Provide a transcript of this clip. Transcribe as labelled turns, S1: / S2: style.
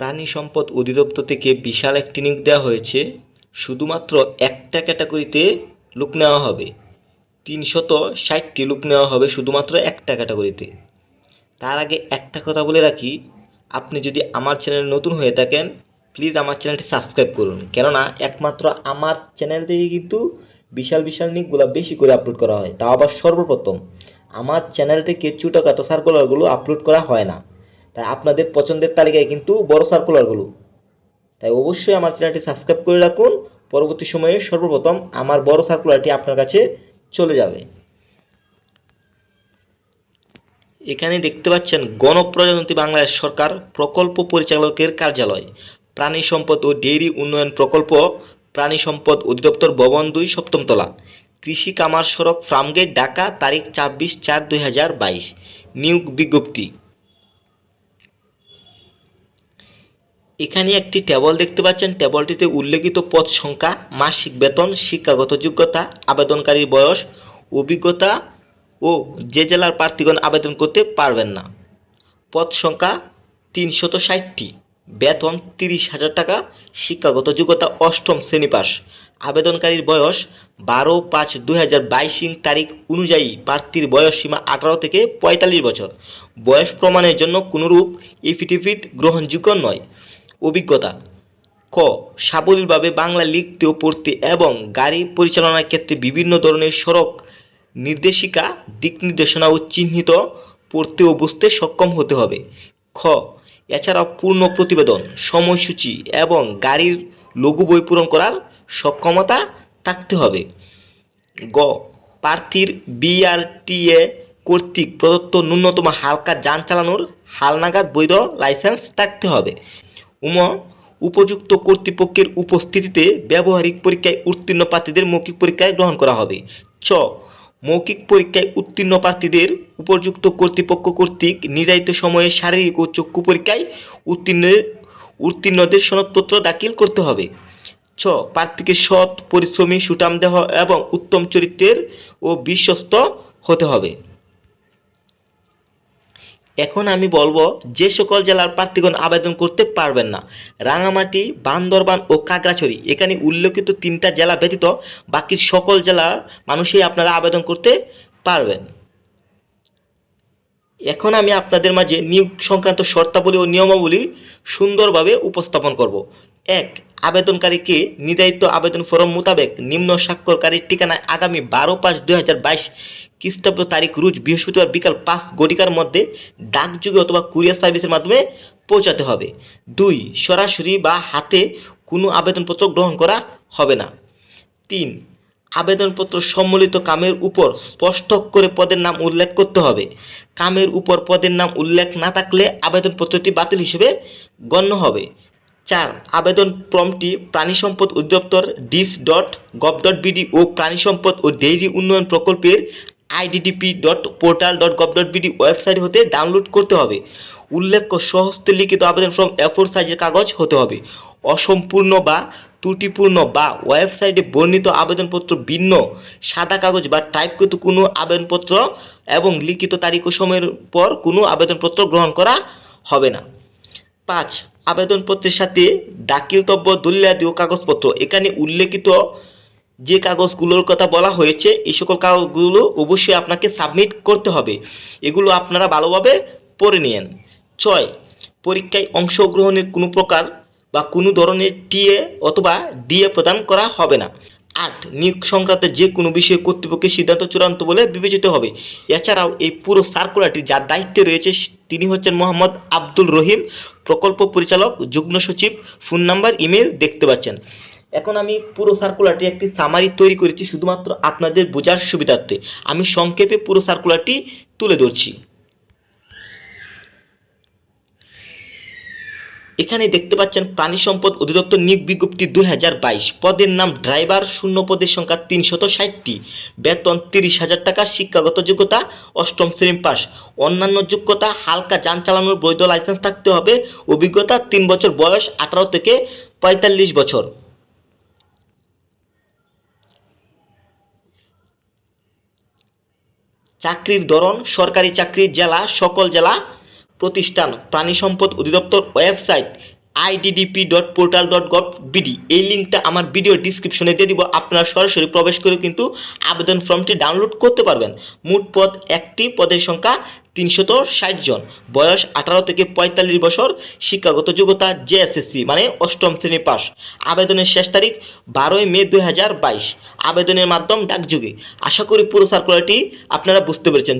S1: প্রাণী সম্পদ অধিদপ্তর থেকে বিশাল একটি নিয়োগ দেওয়া হয়েছে। শুধুমাত্র একটা ক্যাটাগরিতে লোক নেওয়া হবে। তিনশত ষাটটি লোক নেওয়া হবে শুধুমাত্র একটা ক্যাটাগরিতে। তার আগে একটা কথা বলে রাখি, আপনি যদি আমার চ্যানেলে নতুন হয়ে থাকেন, প্লিজ আমার চ্যানেলটি সাবস্ক্রাইব করুন। কেননা একমাত্র আমার চ্যানেল থেকে কিন্তু বিশাল বিশাল নিকগুলো বেশি করে আপলোড করা হয়। তাও আবার সর্বপ্রথম। আমার চ্যানেল থেকে ছোটোখাটো সার্কুলারগুলো আপলোড করা হয় না। তাই আপনাদের পছন্দের তালিকায় কিন্তু বড় সার্কুলারগুলো তাই অবশ্যই আমার চ্যানেলটি সাবস্ক্রাইব করে রাখুন। পরবর্তী সময়ে সর্বপ্রথম আমার বড় সার্কুলারটি আপনার কাছে চলে যাবে। এখানে দেখতে পাচ্ছেন গণপ্রজাতন্ত্রী বাংলাদেশ সরকার প্রকল্প পরিচালকের কার্যালয়। প্রাণী সম্পদ ও ডেইরি উন্নয়ন প্রকল্প, প্রাণী সম্পদ অধিদপ্তর ভবন দুই সপ্তম তলা কৃষি কামার সড়ক ফার্মগেট ঢাকা, তারিখ ছাব্বিশ চার দুই নিয়োগ বিজ্ঞপ্তি। এখানে একটি টেবল দেখতে পাচ্ছেন। টেবলটিতে উল্লেখিত পদ সংখ্যা, মাসিক বেতন, শিক্ষাগত যোগ্যতা, আবেদনকারীর বয়স, অভিজ্ঞতা ও যে জেলার প্রার্থীগণ আবেদন করতে পারবেন না। পদ সংখ্যা তিনশত ষাটটি। বেতন তিরিশ হাজার টাকা, শিক্ষাগত যোগ্যতা অষ্টম শ্রেণি পাস আবেদনকারীর বয়স বারো পাঁচ দুই হাজার বাইশ তারিখ অনুযায়ী প্রার্থীর বয়স সীমা আঠারো থেকে পঁয়তাল্লিশ বছর। বয়স প্রমাণের জন্য কোনোরূপ এফিডেভিট গ্রহণযোগ্য নয়। অভিজ্ঞতা। ক. সাবলীলভাবে বাংলা লিখতে ও পড়তে এবং গাড়ি পরিচালনার ক্ষেত্রে বিভিন্ন ধরনের সড়ক নির্দেশিকা, দিক নির্দেশনা ও চিহ্নিত পড়তে ও বুঝতে সক্ষম হতে হবে। খ. এছাড়াও পূর্ণ প্রতিবেদন, সময়সূচি এবং গাড়ির লঘু বই পূরণ করার সক্ষমতা থাকতে হবে। গ. প্রার্থীর বিআরটিএ কর্তৃক প্রদত্ত ন্যূনতম হালকা যান চালানোর হালনাগাদ বৈধ লাইসেন্স থাকতে হবে। উম, উপযুক্ত কর্তৃপক্ষের উপস্থিতিতে ব্যবহারিক পরীক্ষায় উত্তীর্ণ প্রার্থীদের মৌখিক পরীক্ষায় গ্রহণ করা হবে। চ মৌখিক পরীক্ষায় উত্তীর্ণ প্রার্থীদের উপযুক্ত কর্তৃপক্ষ কর্তৃক নির্ধারিত সময়ে শারীরিক ও চক্ষু পরীক্ষায় উত্তীর্ণ, উত্তীর্ণদের সনদপত্র দাখিল করতে হবে। ছ, প্রার্থীকে সৎ, পরিশ্রমী সুটাম দেহ এবং উত্তম চরিত্রের ও বিশ্বস্ত হতে হবে। এখন আমি বলব, যে সকল জেলার প্রার্থীগণ আবেদন করতে পারবেন না, রাঙামাটি, বান্দরবান ও কাকড়াছড়ি এখানে উল্লেখিত তিনটা জেলা ব্যতীত বাকি সকল জেলার মানুষই আপনারা আবেদন করতে পারবেন। এখন আমি আপনাদের মাঝে নিয়োগ সংক্রান্ত শর্তাবলী ও নিয়মাবলী সুন্দরভাবে উপস্থাপন করব। এক, আবেদনকারীকে নির্ধারিত আবেদন ফরম মোতাবেক নিম্ন স্বাক্ষরকারীর ঠিকানায় আগামী বারো পাঁচ দুই হাজার বাইশ খ্রিস্টাব্দ তারিখ রোজ বৃহস্পতিবার বিকাল পাঁচ ঘটিকার মধ্যে ডাকযোগে অথবা কুরিয়ার সার্ভিসের মাধ্যমে পৌঁছাতে হবে। দুই, সরাসরি বা হাতে কোনো আবেদনপত্র গ্রহণ করা হবে না। তিন আবেদনপত্র সম্মিলিত কামের উপর স্পষ্ট করে পদের নাম উল্লেখ করতে হবে। কামের উপর পদের নাম উল্লেখ না থাকলে আবেদনপত্রটি বাতিল হিসেবে গণ্য হবে। চার, আবেদন ফর্মটি প্রাণী সম্পদ অধিদপ্তর dish dot gov dot BD ও প্রাণী সম্পদ ও ডেইরি উন্নয়ন প্রকল্পের IDDP dot portal dot gov dot BD website হতে ডাউনলোড করতে হবে। উল্লেখ্য সহস্তে লিখিত আবেদন ফর্ম এফোর সাইজের কাগজ হতে হবে। অসম্পূর্ণ বা ত্রুটিপূর্ণ বা ওয়েবসাইটে বর্ণিত আবেদনপত্র ভিন্ন, সাদা কাগজ বা টাইপকৃত কোনো আবেদনপত্র এবং লিখিত তারিখ ও সময়ের পর কোনো আবেদনপত্র গ্রহণ করা হবে না। পাঁচ, আবেদনপত্রের সাথে দাখিলতব্য দলিলাদি কাগজপত্র। এখানে উল্লেখিত যে কাগজগুলোর কথা বলা হয়েছে এই সকল কাগজগুলো অবশ্যই আপনাকে সাবমিট করতে হবে। এগুলো আপনারা ভালোভাবে পড়ে নিন ছয়, পরীক্ষায় অংশগ্রহণের কোনো প্রকার বা কোনো ধরনের টিএ অথবা ডিএ প্রদান করা হবে না। আট, নিয়োগ সংক্রান্ত যে কোনো বিষয়ে কর্তৃপক্ষের সিদ্ধান্ত চূড়ান্ত বলে বিবেচিত হবে। এছাড়াও এই পুরো সার্কুলারটি যার দায়িত্বে রয়েছে, তিনি হচ্ছেন মোহাম্মদ আব্দুল রহিম, প্রকল্প পরিচালক, যুগ্ম সচিব, ফোন নাম্বার ইমেল দেখতে পাচ্ছেন। এখন আমি পুরো সার্কুলারটি একটি সামারি তৈরি করেছি, শুধুমাত্র আপনাদের বোঝার সুবিধার্থে। আমি সংক্ষেপে পুরো সার্কুলারটি তুলে ধরছি। এখানে দেখতে পাচ্ছেন প্রাণী সম্পদ অধিদপ্তর নিয়োগ বিজ্ঞপ্তি দুই হাজার বাইশ। পদের নাম ড্রাইভার শূন্য পদের সংখ্যা তিনশত ষাটটি। বেতন তিরিশ হাজার টাকা, শিক্ষাগত যোগ্যতা অষ্টম শ্রেণি পাস অন্যান্য যোগ্যতা, হালকা যান চালানোর বৈধ লাইসেন্স থাকতে হবে। অভিজ্ঞতা, তিন বছর বয়স, আঠারো থেকে পঁয়তাল্লিশ বছর। চাকরির ধরন, সরকারি চাকরি, জেলা, সকল জেলা প্রতিষ্ঠান প্রাণী সম্পদ অধিদপ্তর website IDDP dot portal dot gov BD এই লিঙ্কটা আমার ভিডিও ডিসক্রিপশনে দিয়ে দিব। আপনারা সরাসরি প্রবেশ করে কিন্তু আবেদন ফর্মটি ডাউনলোড করতে পারবেন। মোট পদ একটি, পদের সংখ্যা তিনশত ষাট জন। বয়স আঠারো থেকে পঁয়তাল্লিশ বছর। শিক্ষাগত যোগ্যতা জেএসএসসি মানে অষ্টম শ্রেণি পাস। আবেদনের শেষ তারিখ বারোই মে দুই হাজার বাইশ। আবেদনের মাধ্যম ডাকযোগে। আশা করি পুরো সার্কুলারটি আপনারা বুঝতে পেরেছেন।